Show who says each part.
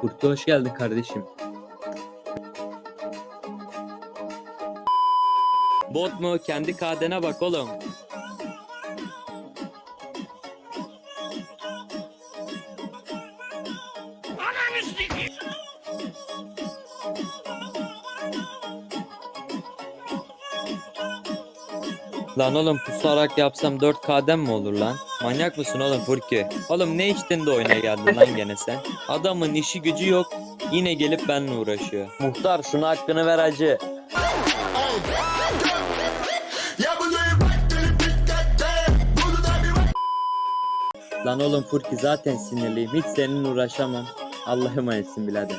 Speaker 1: Kurtu hoş geldin kardeşim. Bot mu? Kendi kadene bak oğlum. Lan oğlum pusarak yapsam 4 kadem mi olur lan? Manyak mısın oğlum Furki? Oğlum ne içtin de oyuna geldin lan gene sen? Adamın işi gücü yok. Yine gelip benimle uğraşıyor. Muhtar şuna hakkını ver acı. Lan oğlum Furki zaten sinirliyim. Hiç seninle uğraşamam. Allah'a emanetsin birader.